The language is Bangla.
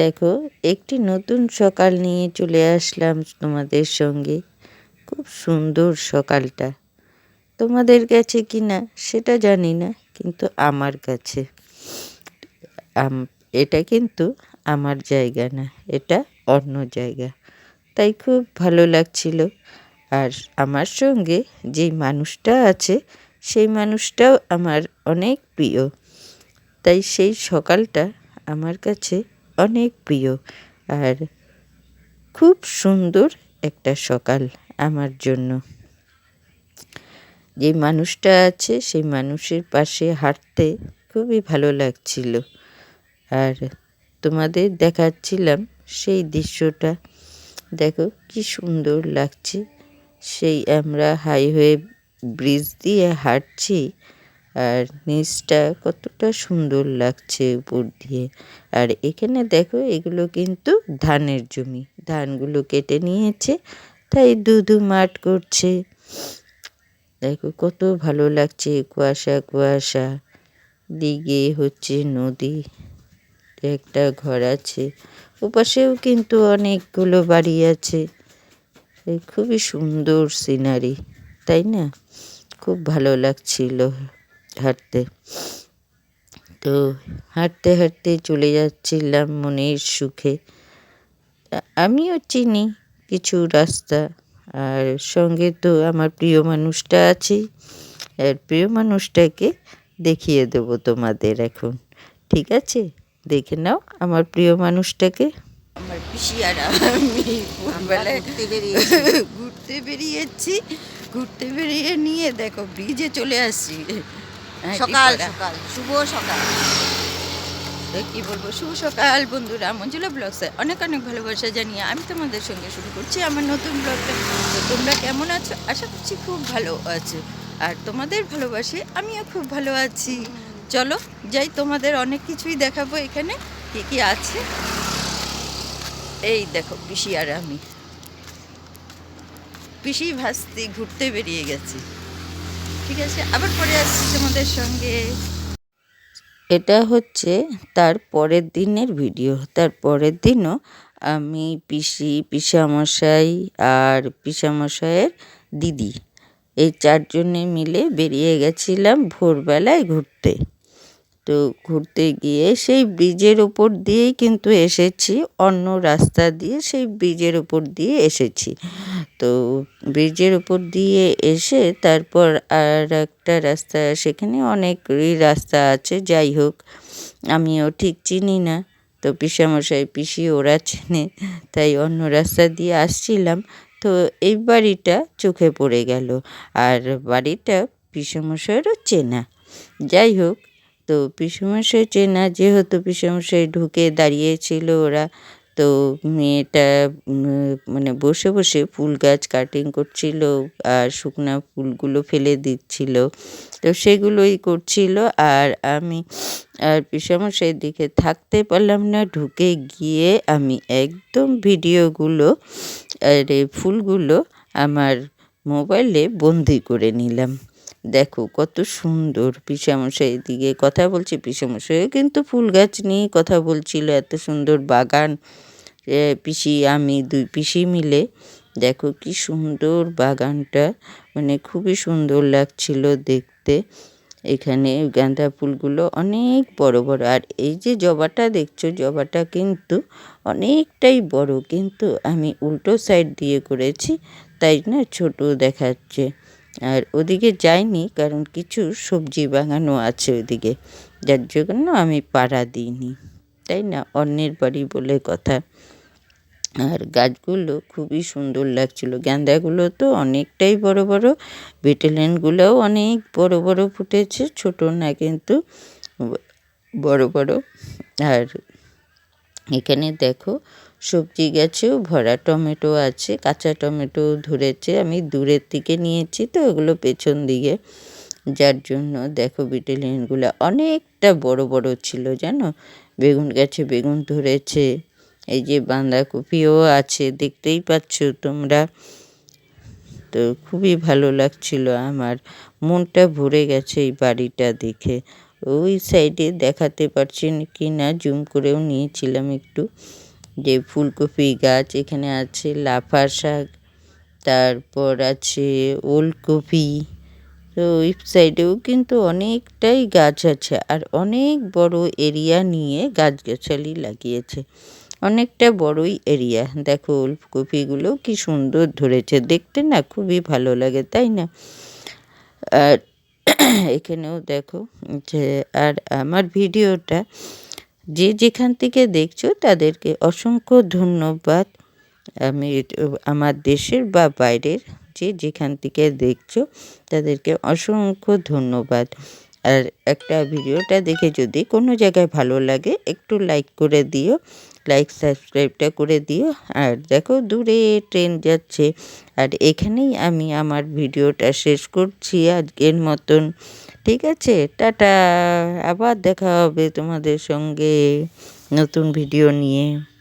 দেখো, একটি নতুন সকাল নিয়ে চলে আসলাম তোমাদের সঙ্গে। খুব সুন্দর সকালটা। তোমাদের কাছে কি না, সেটা জানি না, কিন্তু আমার কাছে। এটা কিন্তু আমার জায়গা না, এটা অন্য জায়গা। তাই খুব ভালো লাগছিল। আর আমার সঙ্গে যেই মানুষটা আছে, সেই মানুষটাও আমার অনেক প্রিয়। তাই সেই সকালটা আমার কাছে অনেক প্রিয়। আর খুব সুন্দর একটা সকাল আমার জন্য। যে মানুষটা আছে, সেই মানুষের পাশে হাঁটতে খুবই ভালো লাগছিল। আর তোমাদের দেখাচ্ছিলাম সেই দৃশ্যটা। দেখো কি সুন্দর লাগছে। সেই আমরা হাইওয়ে ব্রিজ দিয়ে হাঁটছি। আর নিচটা কতটা সুন্দর লাগছে উপর দিয়ে। আর এখানে দেখো, এগুলো কিন্তু ধানের জমি। ধানগুলো কেটে নিয়েছে, তাই দুধু মাঠ করছে। দেখো, কত ভালো লাগছে কুয়াশা কুয়াশা। দিকে হচ্ছে নদী, একটা ঘর আছে। ওপাশেও কিন্তু অনেকগুলো বাড়ি আছে। খুবই সুন্দর সিনারি, তাই না? খুব ভালো লাগছিল। হাঁটতে। তো হাঁটতে হাঁটতে চলে যাচ্ছিলাম মনের সুখে। আমিও চিনি কিছু রাস্তা। আর সঙ্গে তো আমার প্রিয় মানুষটা আছে আর প্রিয় মানুষটাকে দেখিয়ে দেবো তোমাদের এখন। ঠিক আছে? দেখে নাও আমার প্রিয় মানুষটাকে। আমার পিসি আর আমি ঘুরতে বেরিয়েছি ঘুরতে বেরিয়েছি। ঘুরতে বেরিয়ে নিয়ে দেখো ব্রিজে চলে আসছি। সকাল সকাল। শুভ সকাল। কি বলব? শুভ সকাল বন্ধুরা। মঞ্জুলা ব্লগসে অনেক অনেক ভালোবাসা জানিয়ে আমি তোমাদের সঙ্গে শুরু করছি আমার নতুন ব্লগটা। তো তোমরা কেমন আছো? আশা করছি খুব ভালো আছো। আর তোমাদের ভালোবাসে আমিও খুব ভালো আছি। চলো যাই তোমাদের অনেক কিছুই দেখাবো এখানে। কি কি আছে? এই দেখো পিসি আর আমি। পিসি ভাসতে ঘুরতে বেরিয়ে গেছি। ঠিক আছে, আবার পরে আসছি তোমাদের সঙ্গে। এটা হচ্ছে তার পরের দিনের ভিডিও। তার পরের দিনও আমি পিসি, পিসামশাই আর পিসামশাইয়ের দিদি, এই চারজনে মিলে বেরিয়ে গেছিলাম ভোরবেলায় ঘুরতে। তো ঘুরতে গিয়ে সেই ব্রিজের ওপর দিয়েই কিন্তু এসেছি, অন্য রাস্তা দিয়ে সেই ব্রিজের ওপর দিয়ে এসেছি। তো ব্রিজের ওপর দিয়ে এসে তারপর আর একটা রাস্তা, সেখানে অনেকই রাস্তা আছে, যাই হোক, আমিও ঠিক চিনি না। তো পিসামশাই, পিসি ওরা চেনে, তাই অন্য রাস্তা দিয়ে আসছিলাম। তো এই বাড়িটা চোখে পড়ে গেল, আর বাড়িটা পিসামশাইয়েরও চেনা। যাই হোক, তো পিসেমশাই চেনা, যেহেতু পিসেমশাই ঢুকে দাঁড়িয়েছিল ওরা তো মেয়েটা মানে বসে বসে ফুল গাছ কাটিং করছিল আর শুকনা ফুলগুলো ফেলে দিচ্ছিল। তো সেগুলোই করছিল আর আমি আর পিসামশাইয়ের দিকে থাকতে পারলাম না। ঢুকে গিয়ে আমি একদম ভিডিওগুলো, আর এই ফুলগুলো আমার মোবাইলে বন্দি করে নিলাম। দেখো কত সুন্দর পিসামশাই দিকে কথা বলছি, পিসামশাইও কিন্তু ফুল গাছ নিয়ে কথা বলছিল, এত সুন্দর বাগান। পিসি, আমি দুই পিসি মিলে দেখো কি সুন্দর বাগানটা মানে খুবই সুন্দর লাগছিল দেখতে। এখানে গাঁদা ফুলগুলো অনেক বড় বড়, আর এই যে জবাটা দেখছ, জবাটা কিন্তু অনেকটাই বড়, কিন্তু আমি উল্টো সাইড দিয়ে করেছি, তাই না? ছোট দেখাচ্ছে। আর ওদিকে যাইনি, কারণ কিছু সবজি বাগানও আছে ওদিকে। যার জন্য আমি পাড়া দিইনি, তাই না? অন্যের বাড়ি বলে কথা। আর গাছগুলো খুবই সুন্দর লাগছিল। গ্যান্দাগুলো তো অনেকটাই বড় বড়, বেটেলেনগুলোও অনেক বড় বড় ফুটেছে, ছোট না কিন্তু বড় বড়। আর এখানে দেখো সবজি গাছেও ভরা টমেটো আছে, কাঁচা টমেটো ধরেছে, আমি দূরের থেকে নিয়েছি তো ওগুলো পেছন দিকে। যার জন্য দেখো বিটেলিয়ানগুলো অনেকটা বড় বড় ছিল, জানো? বেগুন গাছে, বেগুন ধরেছে, এই যে বাঁধাকপিও আছে, দেখতেই পাচ্ছ তোমরা। তো খুবই ভালো লাগছিল আমার, মনটা ভরে গেছে এই বাড়িটা দেখে। ওই সাইডে দেখাতে পারছি কি না? জুম করেও নিয়েছিলাম একটু। যে ফুলকপি গাছ এখানে আছে লাফা শাক, তারপর আছে ওলকপি। তো ওই সাইডেও কিন্তু অনেকটাই গাছ আছে আর অনেক বড় এরিয়া নিয়ে গাছগাছালি লাগিয়েছে। অনেকটা বড়ই এরিয়া। দেখো ওলকপিগুলো কি সুন্দর ধরেছে। দেখতে না খুবই ভালো লাগে, তাই না? আর এখানেও দেখো যে, আর আমার ভিডিওটা যে যেখান থেকে দেখছ তাদেরকে অসংখ্য ধন্যবাদ। আমি, আমার দেশের বা বাইরের যে যেখান থেকে দেখছ তাদেরকে অসংখ্য ধন্যবাদ। আর একটা ভিডিওটা দেখে যদি কোনো জায়গায় ভালো লাগে একটু লাইক করে দিও। লাইক সাবস্ক্রাইবটা করে দিও। আর দেখো, দূরে ট্রেন যাচ্ছে। আর এখানেই আমি আমার ভিডিওটা শেষ করছি আজকের মতন। ঠিক আছে? টাটা! আবার দেখা হবে তোমাদের সঙ্গে নতুন ভিডিও নিয়ে।